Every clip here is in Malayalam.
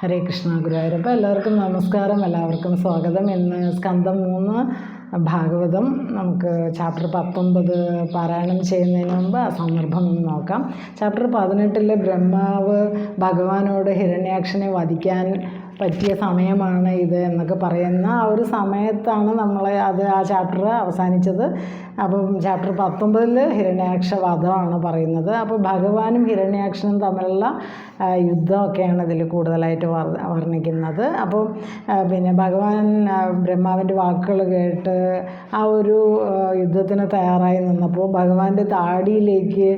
ഹരേ കൃഷ്ണ ഗുരുവായൂരപ്പ എല്ലാവർക്കും നമസ്കാരം എല്ലാവർക്കും സ്വാഗതം. ഇന്ന് സ്കന്ധം മൂന്ന് ഭാഗവതം. നമുക്ക് ചാപ്റ്റർ പത്തൊമ്പത് പാരായണം ചെയ്യുന്നതിന് മുമ്പ് ആ സന്ദർഭം ഒന്ന് നോക്കാം. ചാപ്റ്റർ പതിനെട്ടിലെ ബ്രഹ്മാവ് ഭഗവാനോട് ഹിരണ്യാക്ഷനെ വധിക്കാൻ പറ്റിയ സമയമാണ് ഇത് എന്നൊക്കെ പറയുന്ന ആ ഒരു സമയത്താണ് നമ്മളെ അത് ആ ചാപ്റ്റർ അവസാനിച്ചത്. അപ്പം ചാപ്റ്റർ പത്തൊമ്പതിൽ ഹിരണ്യാക്ഷ വധമാണ് പറയുന്നത്. അപ്പോൾ ഭഗവാനും ഹിരണ്യാക്ഷനും തമ്മിലുള്ള യുദ്ധമൊക്കെയാണ് ഇതിൽ കൂടുതലായിട്ട് വർ വർണിക്കുന്നത്. അപ്പോൾ പിന്നെ ഭഗവാൻ ബ്രഹ്മാവിന്റെ വാക്കുകൾ കേട്ട് ആ ഒരു യുദ്ധത്തിന് തയ്യാറായി നിന്നപ്പോൾ ഭഗവാന്റെ താടിയിലേക്ക്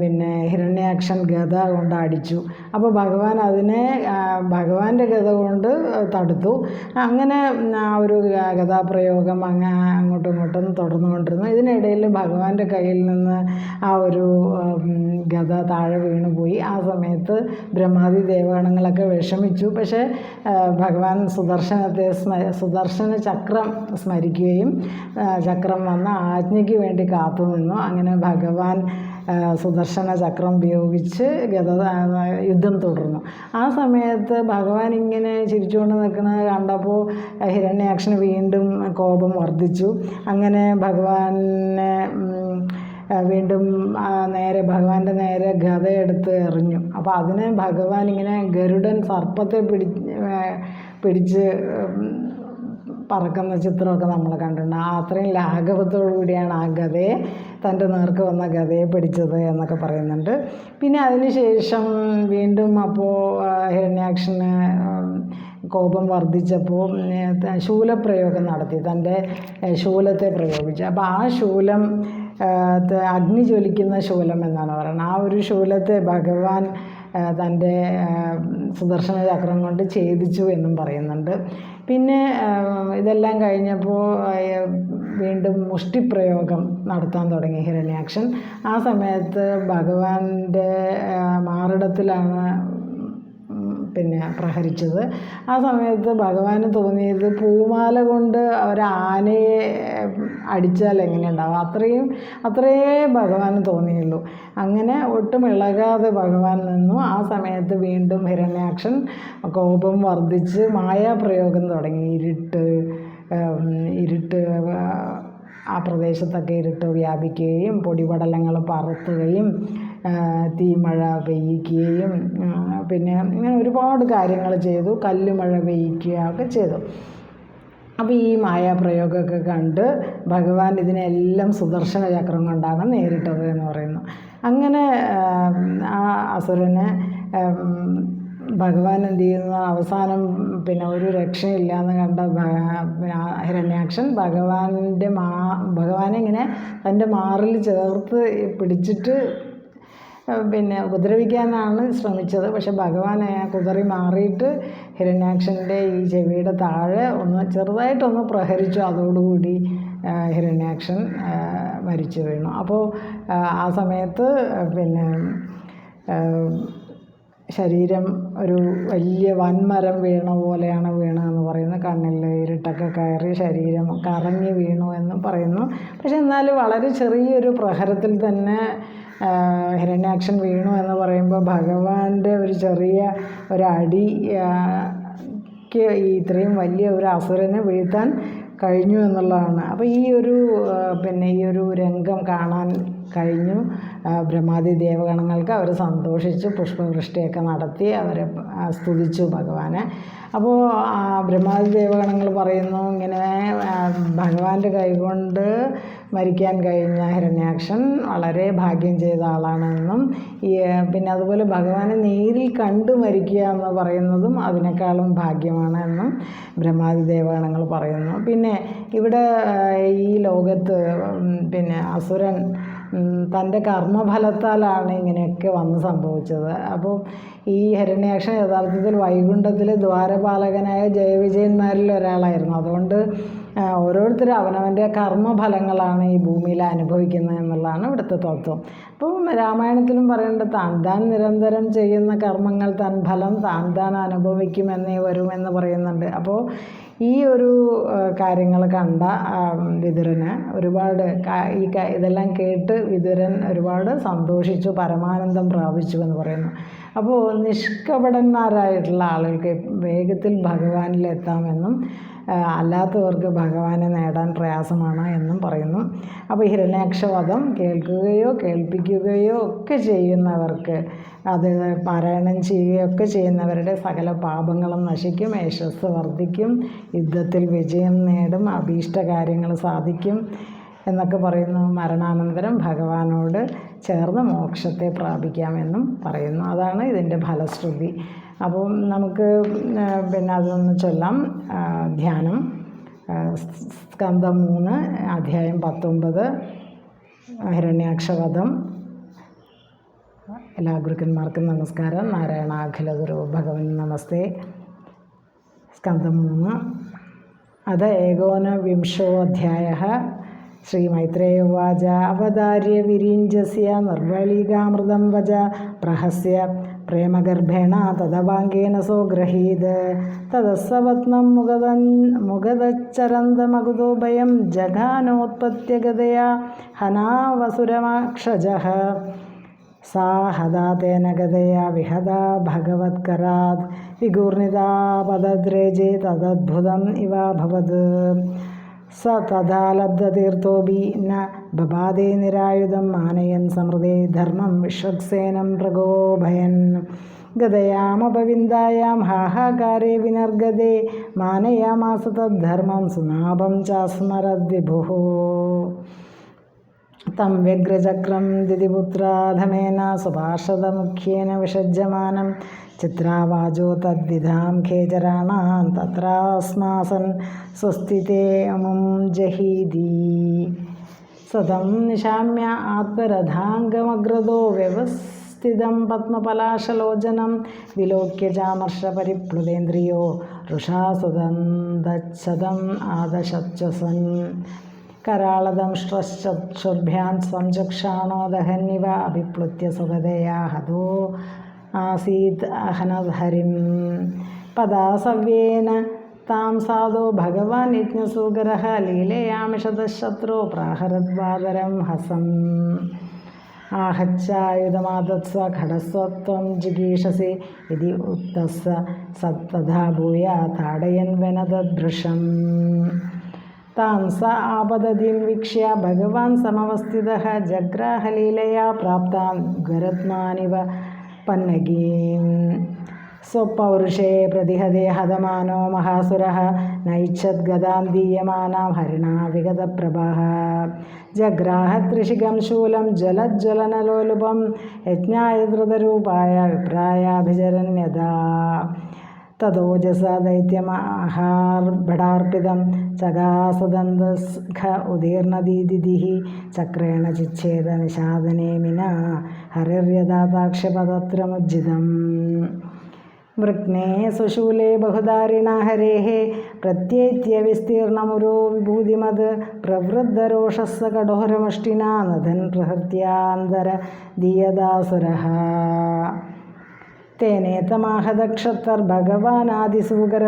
പിന്നെ ഹിരണ്യാക്ഷൻ ഗത കൊണ്ട് അടിച്ചു. അപ്പോൾ ഭഗവാൻ അതിനെ ഭഗവാന്റെ ഗത കൊണ്ട് തടുത്തു. അങ്ങനെ ആ ഒരു ഗതാപ്രയോഗം അങ്ങ് അങ്ങോട്ടും ഇങ്ങോട്ടും തുടർന്നുകൊണ്ടിരുന്നു. ഇതിനിടയിൽ ഭഗവാന്റെ കയ്യിൽ നിന്ന് ആ ഒരു ഗത താഴെ വീണുപോയി ആ സമയത്ത് ബ്രഹ്മാദി ദേവഗണങ്ങളൊക്കെ വിഷമിച്ചു. പക്ഷേ ഭഗവാൻ സുദർശനത്തെ സുദർശന ചക്രം സ്മരിക്കുകയും ചക്രം വന്ന ആജ്ഞയ്ക്ക് വേണ്ടി കാത്തുനിന്നു. അങ്ങനെ ഭഗവാൻ സുദർശന ചക്രം ഉപയോഗിച്ച് ഗത യുദ്ധം തുടർന്നു. ആ സമയത്ത് ഭഗവാൻ ഇങ്ങനെ ചിരിച്ചുകൊണ്ട് നിൽക്കുന്നത് കണ്ടപ്പോൾ ഹിരണ്യാക്ഷന് വീണ്ടും കോപം വർദ്ധിച്ചു. അങ്ങനെ ഭഗവാനെ വീണ്ടും നേരെ ഭഗവാന്റെ നേരെ ഗത എടുത്ത് എറിഞ്ഞു. അപ്പോൾ അതിനെ ഭഗവാൻ ഇങ്ങനെ ഗരുഡൻ സർപ്പത്തെ പിടി പിടിച്ച് പറക്കുന്ന ചിത്രമൊക്കെ നമ്മൾ കണ്ടിട്ടുണ്ട്. ആ അത്രയും ലാഘവത്തോടു കൂടിയാണ് ആ ഗതയെ തന്റെ നേർക്ക് വന്ന ഗതയെ പിടിച്ചത് എന്നൊക്കെ പറയുന്നുണ്ട്. പിന്നെ അതിനുശേഷം വീണ്ടും അപ്പോൾ ഹിരണ്യാക്ഷന് കോപം വർദ്ധിച്ചപ്പോൾ ശൂലപ്രയോഗം നടത്തി തന്റെ ശൂലത്തെ പ്രയോഗിച്ചു. അപ്പോൾ ആ ശൂലം അഗ്നി ജ്വലിക്കുന്ന ശൂലം എന്നാണ് പറയുന്നത്. ആ ഒരു ശൂലത്തെ ഭഗവാൻ തന്റെ സുദർശന ചക്രം കൊണ്ട് ഛേദിച്ചു എന്നും പറയുന്നുണ്ട്. പിന്നെ ഇതെല്ലാം കഴിഞ്ഞപ്പോൾ വീണ്ടും മുഷ്ടിപ്രയോഗം നടത്താൻ തുടങ്ങി ഹിരണ്യാക്ഷൻ. ആ സമയത്ത് ഭഗവാന്റെ മാറിടത്തിലാണ് പിന്നെ പ്രഹരിച്ചത്. ആ സമയത്ത് ഭഗവാന് തോന്നിയത് പൂമാല കൊണ്ട് ഒരാനയെ അടിച്ചാൽ എങ്ങനെയുണ്ടാവും? അത്രയും അത്രയേ ഭഗവാന് തോന്നിയുള്ളൂ. അങ്ങനെ ഒട്ടും ഇളകാതെ ഭഗവാൻ നിന്നു. ആ സമയത്ത് വീണ്ടും ഹിരണ്യാക്ഷൻ കോപം വർദ്ധിച്ച് മായാപ്രയോഗം തുടങ്ങി. ഇരുട്ട് ഇരുട്ട് ആ, പ്രദേശത്തൊക്കെ ഇരുട്ട് വ്യാപിക്കുകയും പൊടിപടലങ്ങൾ പറത്തുകയും തീമഴ പെയ്യിക്കുകയും പിന്നെ ഇങ്ങനെ ഒരുപാട് കാര്യങ്ങൾ ചെയ്തു. കല്ലുമഴ പെയ്യിക്കുക ഒക്കെ ചെയ്തു. അപ്പോൾ ഈ മായാപ്രയോഗമൊക്കെ കണ്ട് ഭഗവാൻ ഇതിനെല്ലാം സുദർശന ചക്രം കൊണ്ടാണ് നേരിട്ടത് എന്ന് പറയുന്നു. അങ്ങനെ ആ, അസുരനെ ഭഗവാൻ എന്ത് ചെയ്യുന്നു? അവസാനം പിന്നെ ഒരു രക്ഷയില്ലാന്ന് കണ്ട ഹിരണ്യാക്ഷൻ ഭഗവാന്റെ മാ ഭഗവാനെ ഇങ്ങനെ തന്റെ മാറിൽ ചേർത്ത് പിടിച്ചിട്ട് പിന്നെ ഉപദ്രവിക്കാനാണ് ശ്രമിച്ചത്. പക്ഷെ ഭഗവാൻ ആ കുതറി മാറിയിട്ട് ഹിരണ്യാക്ഷന്റെ ഈ ചെവിയുടെ താഴെ ഒന്ന് ചെറുതായിട്ടൊന്ന് പ്രഹരിച്ചു. അതോടുകൂടി ഹിരണ്യാക്ഷൻ മരിച്ചു വീണു. അപ്പോൾ ആ സമയത്ത് പിന്നെ ശരീരം ഒരു വലിയ വൻമരം വീണ പോലെയാണ് വീണതെന്ന് പറയുന്നത്. കണ്ണിൽ ഇരുട്ടൊക്കെ കയറി ശരീരം കറങ്ങി വീണു എന്നും പറയുന്നു. പക്ഷെ എന്നാലും വളരെ ചെറിയൊരു പ്രഹരത്തിൽ തന്നെ ഹിരണ്യാക്ഷൻ വീണു എന്ന് പറയുമ്പോൾ ഭഗവാന്റെ ഒരു ചെറിയ ഒരടി ഇത്രയും വലിയ ഒരു അസുരനെ വീഴ്ത്താൻ കഴിഞ്ഞു എന്നുള്ളതാണ്. അപ്പോൾ ഈ ഒരു പിന്നെ ഈ ഒരു രംഗം കാണാൻ കഴിഞ്ഞു. ബ്രഹ്മാതി ദേവഗണങ്ങൾക്ക് അവർ സന്തോഷിച്ചു പുഷ്പവൃഷ്ടിയൊക്കെ നടത്തി അവരെ സ്തുതിച്ചു ഭഗവാനെ. അപ്പോൾ ബ്രഹ്മാതി ദേവഗണങ്ങൾ പറയുന്നു ഇങ്ങനെ ഭഗവാന്റെ കൈകൊണ്ട് മരിക്കാൻ കഴിഞ്ഞ ഹിരണ്യാക്ഷൻ വളരെ ഭാഗ്യം ചെയ്ത ആളാണെന്നും പിന്നെ അതുപോലെ ഭഗവാനെ നേരിൽ കണ്ടു മരിക്കുക എന്ന് പറയുന്നതും അതിനേക്കാളും ഭാഗ്യമാണ് എന്നും ബ്രഹ്മാദി ദേവഗണങ്ങൾ പറയുന്നു. പിന്നെ ഇവിടെ ഈ ലോകത്ത് പിന്നെ അസുരൻ തന്റെ കർമ്മഫലത്താലാണ് ഇങ്ങനെയൊക്കെ വന്ന് സംഭവിച്ചത്. അപ്പോൾ ഈ ഹിരണ്യാക്ഷൻ യഥാർത്ഥത്തിൽ വൈകുണ്ഠത്തിലെ ദ്വാരപാലകനായ ജയവിജയന്മാരിൽ ഒരാളായിരുന്നു. അതുകൊണ്ട് ഓരോരുത്തരും അവനവന്റെ കർമ്മഫലങ്ങളാണ് ഈ ഭൂമിയിൽ അനുഭവിക്കുന്നത് എന്നുള്ളതാണ് ഇവിടുത്തെ തത്വം. അപ്പം രാമായണത്തിലും പറയേണ്ടത് താൻ താൻ നിരന്തരം ചെയ്യുന്ന കർമ്മങ്ങൾ തൻ ഫലം താൻ താൻ അനുഭവിക്കുമെന്നേ വരുമെന്ന് പറയുന്നുണ്ട്. അപ്പോൾ ഈ ഒരു കാര്യങ്ങൾ കണ്ട വിതുരന് ഒരുപാട് ഈ ഇതെല്ലാം കേട്ട് വിതുരൻ ഒരുപാട് സന്തോഷിച്ചു പരമാനന്ദം പ്രാപിച്ചു എന്ന് പറയുന്നു. അപ്പോൾ നിഷ്കപടന്മാരായിട്ടുള്ള ആളുകൾക്ക് വേഗത്തിൽ ഭഗവാനിലെത്താമെന്നും അല്ലാത്തവർക്ക് ഭഗവാനെ നേടാൻ പ്രയാസമാണ് എന്നും പറയുന്നു. അപ്പോൾ ഹിരണ്യാക്ഷവധം കേൾക്കുകയോ കേൾപ്പിക്കുകയോ ഒക്കെ ചെയ്യുന്നവർക്ക് അത് പാരായണം ചെയ്യുകയൊക്കെ ചെയ്യുന്നവരുടെ സകല പാപങ്ങളും നശിക്കും യശസ് വർദ്ധിക്കും യുദ്ധത്തിൽ വിജയം നേടും അഭീഷ്ട കാര്യങ്ങൾ സാധിക്കും. എന്നൊക്കെ പറയുന്നു. മരണാനന്തരം ഭഗവാനോട് ചേർന്ന് മോക്ഷത്തെ പ്രാപിക്കാമെന്നും പറയുന്നു. അതാണ് ഇതിന്റെ ഫലശ്രുതി. അപ്പോൾ നമുക്ക് പിന്നെ അതൊന്ന് ചൊല്ലാം. ധ്യാനം. സ്കന്ധം മൂന്ന് അധ്യായം പത്തൊമ്പത് ഹിരണ്യാക്ഷവധം എല്ലാ ഗുരുക്കന്മാർക്കും നമസ്കാരം. നാരായണ അഖില ഗുരു ഭഗവൻ നമസ്തേ. സ്കന്ധം മൂന്ന്. വിംശോ അധ്യായ. ശ്രീമൈത്രേയുവാച അവതാര്യ വിരിഞ്ചസ്യ നിർവളീകാമൃതം വച പ്രഹസ്യ പ്രേമഗർഭേണ തദവാങ്കേന സോ ഗ്രഹീത് തദസ്സവത്നം മുഖത മുഖതച്ചരന്തമകുതോഭയം ജഘാനോത്പത്യഗതയാ ഹനാവസുരമാക്ഷജ സാ ഹദാ തേന ഗതയാ വിഹദാ ഭഗവത്കരാത് വിഗൂർണിതാ പദദ്രേജേ തദദ്ഭുതം ഇവാഭവത് സ തഥാ ലബ്ധതീർത്ഥോപി ന ബബാദേ നിരായുധം മാനയൻ സമൃദേ ധർമ്മം വിശ്വക്സേനം പ്രകോഭയൻ. ഗതയാമപവിന്ദായാം ഹാഹാകാരേ വിനർഗതേ മാനയാമാസ തദ്ധർമ്മം സുനാഭം ചാസ്മരദ്വിഭുः തം വ്യഗ്രചക്രം ദിതിപുത്രാധമേന സുഭാഷതമുഖ്യേന വിഷജ്യമാനം. ചിത്രാവാചോ തദ്വിധാം ഖേചരാണാം തത്രാസ്മാസൻ സ്വസ്തിതേ അമും ജഹീതി. സതം നിശാമ്യ ആത്മരഥാംഗമഗ്രതോ വ്യവസ്ഥിതം പത്മപലാശലോചനം വിലോക്യ ചാമർഷപരിപ്ലുതേന്ദ്രിയോ ഋഷാസുതന്തച്ഛതം ആദശച്വസൻ कराळदंष्ट्रश्चक्षुर्भ्यां संचक्षाणोदहन्निव अभिप्लुत्य सुगदया हतो आसीत् अहनहरिं पदासव्येन तां साधो भगवान् यज्ञसूकरः लीलयामिषतशत्रो प्राहरद्वादरं हसम् आहच्चायुधमादत्स खडस्वत्वं जिगीषसि इति उक्तस्य सत्तथा भूय ताडयन् वनददृशम् താം സ ആപദതിം വീക്ഷ്യ ഭഗവാൻ സമവസ്ഥിത ജഗ്രാഹലീലയാ പ്രാപ്താം ഗരത്മാനിവ പന്നഗീം സ്വപൗരുഷേ പ്രതിഹതേ ഹതമാനോ മഹാസുര നൈച്ഛദ്ഗതാം ദീയമാനാം ഹരിണാ വിഗതപ്രഭ. ജഗ്രാഹത്രിഷികം ശൂലം ജലജ്വലനലോലുപം യജ്ഞായ ധൃതരൂപായ തദോജസ ദൈത്യമാഹാർഭടാർപ്പിതം ചകാസദന്തസ്ഖ ഉദീർണദീദിതിः ചക്രേണ ചിച്ഛേദ നിഷാദനേമിന ഹരിര്യതാതാക്ഷപതത്രമുജ്ജിതം വൃക്നേ സുശൂലേ ബഹുധാരിണ ഹരേः പ്രത്യേത്യ വിസ്തീർണമുരോ വിഭൂതിമത് പ്രവൃദ്ധരോഷസ് കഠോരമുഷ്ടിനാ നദൻ പ്രഹൃത്യാന്തര ദീയദാസുരः തേനേതമാഹതക്ഷത്തർ ഭഗവാനാദിസൂകര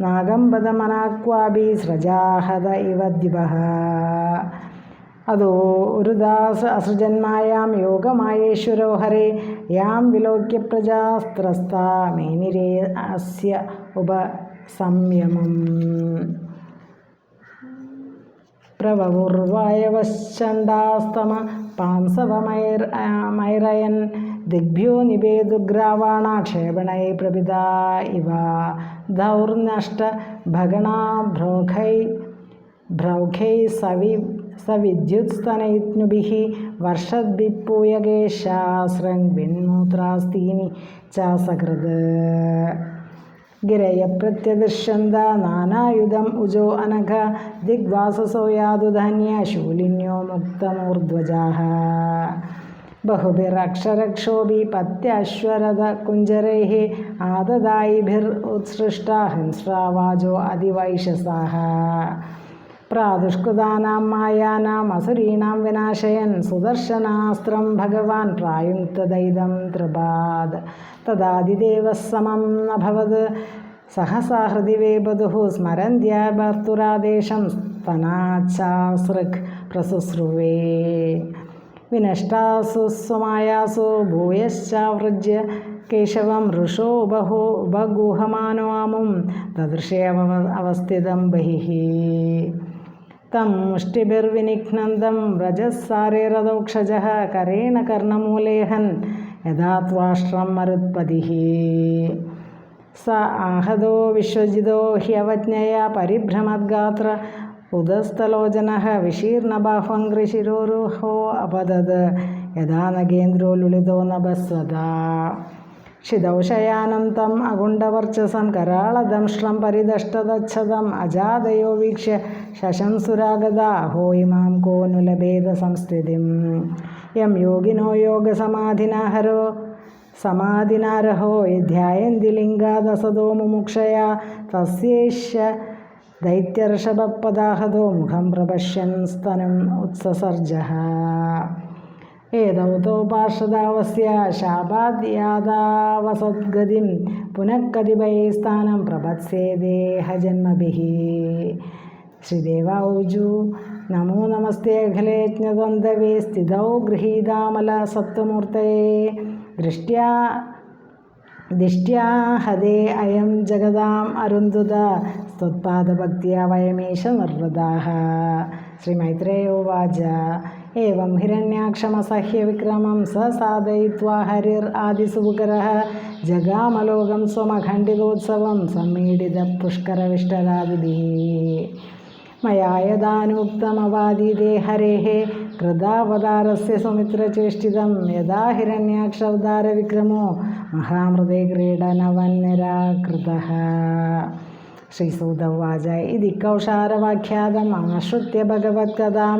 നാഗംബദമനാക്വാബി സ്രജാഹത ഇവ ദ്വിപः അതോ ഒരു ദാസ അസൃജന്മായാം യോഗമായേശ്വരോ ഹരേ യാം വിലോക്യ പ്രജാസ്ത്രസ്താമേനിരേ അസ്യ ഉപസംയമം. പ്രവവുർവായവശ്ചണ്ടാസ്തമ പാംസവമൈർ മൈറയൻ ദിഗ്ഭ്യോ നിവേദുഗ്രാവാണാക്ഷേപണൈ പ്രപിത ഇവ. ദൗർനഷ്ട ഭഗണാഭ്രോഖൈ ഭ്രൗഖൈ സവി സവിദ്യുത്സ്തനൈത്നുഭിः വർഷദ്ഭിപ്പൂയകേ ശാസ്രങ്വിൻമൂത്രാസ്തീനി ച സകൃത്. ഗിരയ പ്രത്യദൃശ്യന്ത നാനായുധം ഉജോ അനഘ ദിഗ്വാസസോ യാതുധന്യ ശൂലിന്യോ മുക്തമൂർധ്വജാः ബഹുഭിരക്ഷരക്ഷോഭി പത്യശ്വരത കുഞ്ചരൈः ആദദായിഭിർ ഉത്സൃഷ്ട ഹിംസ്രാവാചോ അതിവൈശസാः പ്രാദുഷ്കൃതാനാം മായാനാം അസുരീണാം വിനാശയൻ സുദർശനാസ്ത്രം ഭഗവാൻ പ്രായുക്തദൈതം തൃപാത് തദാദിദേവः സമം അഭവത് സഹസാ ഹൃദി വേപതുः സ്മരന്ത്യ ഭർത്തുരാദേശം സ്തനാച്ചാസൃക് പ്രസുശ്രുവേ. വിനഷ്ടാസു സ്വമായാസു ഭൂയശ്ചാവൃജ്യ കേശവം ഋഷോ ബഹോ ഉപഗൂഹമാനോമും തദൃശേവ അവസ്ഥിതം ബഹിः തം മുഷ്ടിഭിർവിനിഘ്നന്ദം വ്രജസാരേരദോക്ഷജः കരേണ കർണമൂലേഹൻ യഥാ ത്വാഷ്ട്രം മരുത്പതിः സ ആഹതോ വിശ്വജിതോ ഹ്യവജ്ഞയ പരിഭ്രമദ്ഗാത്ര ഉദസ്ഥലോചനഃ വിശീർണബാഹ്വങ്കൃശിരോരുഹോ അപതത്. യഥാ നഗേന്ദ്രോ ലുളിതോ നഭസ്വതാ ക്ഷിതൗഷയാനം തം അകുണ്ഠവർച്ചസം കരാളദംഷ്ട്രം പരിദഷ്ടതച്ഛതം അജാതയോ വീക്ഷ്യ ശശംസുരാഗത. അഹോ ഇമാം കോ നുലഭേദ സംസ്ഥിതിം യം യോഗിനോ യോഗസമാധിനാഹരോ സമാധിനാരഹോ ധ്യായന്തി ലിംഗാദസദോ മുമുക്ഷയാ. തസ്യേഷ്യ സ്തനം ഉത്സസർജ. ഏതൗ തോ പാർഷദാവസ്യ ശാപാദ്യാതാവസദ്ഗതിം പുനഃ കതിപയൈസ്ഥാനം പ്രപത്സേ ദേഹജന്മഭിः ശ്രീദേവ ഊജു നമോ നമസ്തേ അഖിലേജ്ഞദ്വന്ദ്വേ സ്ഥിതൗ ഗൃഹീതാമല സത്വമൂർത്തയേ ദിഷ്ട്യാ ഹതേ അയം ജഗതാം അരുന്ധുത സ്ത്വത്പാദഭക്തിയ വയമേഷ നിർവൃതാഹ. ശ്രീ മൈത്രേയോവാച ഏവം ഹിരണ്യാക്ഷമസഹ്യവിക്രമം സ സാധയിത്വാ ഹരിർ ആദിസുപുകര ജഗാമലോകം സ്വമഖണ്ഡിതോത്സവം സമ്മീഡിത പുഷ്കരവിഷ്ടരാദിഭി മയായദാനോക്തമവാദിതേ ഹരേ कृदावतारस्य सुमित्रचेष्टितं यदा हिरण्याक्ष हिरण्याक्षवतारविक्रमो महामृदे क्रीडनवन्निराकृतः श्रीसूत उवाच इति कौशारवाख्यातम् आश्रित्य भगवत्कथां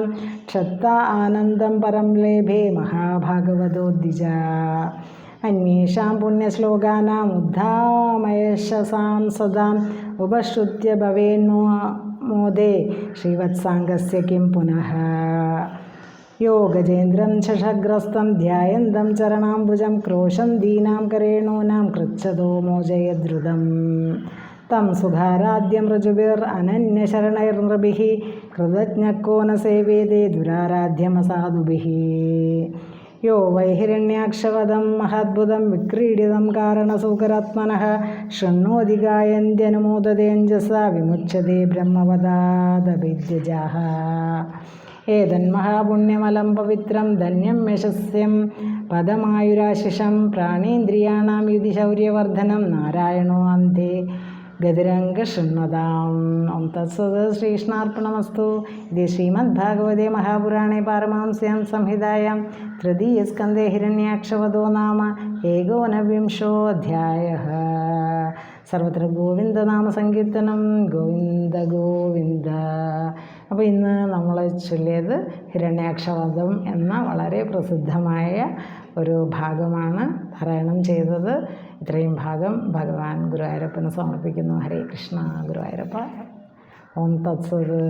क्षत्ता आनन्दं परं लेभे महाभागवतोद्विज अन्येषां पुण्यश्लोकानाम् उद्धामयशसां सदाम् उपश्रुत्य भवेन्मो मोदे श्रीवत्साङ्गस्य किं पुनः? योगजेन्द्रं शशग्रस्तं ध्यायन्तं चरणाम्बुजं क्रोशन्दीनां करेणूनां कृच्छदो मोचयद्रुदम् तं सुधाराद्यं ऋजुभिरनन्यशरणैर्नृभिः कृतज्ञको न सेवेदे दुराराध्यमसाधुभिः। यो वैहिरण्याक्षवदं महद्भुतं विक्रीडितं कारणसुकरात्मनः शृण्णोति गायन्त्यनुमोदतेञ्जसा विमुच्यते ब्रह्मवदादभिद्यजाः ബ്രഹ്മവദാദവിദ്യജാः ഏതന്മഹാപുണ്യമലം പവിത്രം ധന്യം യശസ്യം പദമായുരാശിഷം പ്രാണേന്ദ്രിയാണാം യുതി ശൗര്യവർദ്ധനം നാരായണോ അന്തേ ഗതിരംഗശൃണ്വതാം ഓം തത്സത് ശ്രീകൃഷ്ണാർപ്പണമസ്തു ഇത് ശ്രീമദ്ഭാഗവതേ മഹാപുരാണേ പാരമാംസ്യാം സംഹിതായാം തൃതീയസ്കന്ധേ ഹിരണ്യാക്ഷവതോ നാമ ഏകോനവിംശോऽധ്യായ സർവത്ര ഗോവിന്ദനാമസങ്കീർത്തനം ഗോവിന്ദ ഗോവിന്ദ അപ്പോൾ ഇന്ന് നമ്മൾ ചൊല്ലിയത് ഹിരണ്യാക്ഷവധം എന്ന വളരെ പ്രസിദ്ധമായ ഒരു ഭാഗമാണ് പാരായണം ചെയ്തത്. ഇത്രയും ഭാഗം ഭഗവാൻ ഗുരുവായൂരപ്പന് സമർപ്പിക്കുന്നു. ഹരേ കൃഷ്ണ ഗുരുവായൂരപ്പ. ഓം തത്സത്.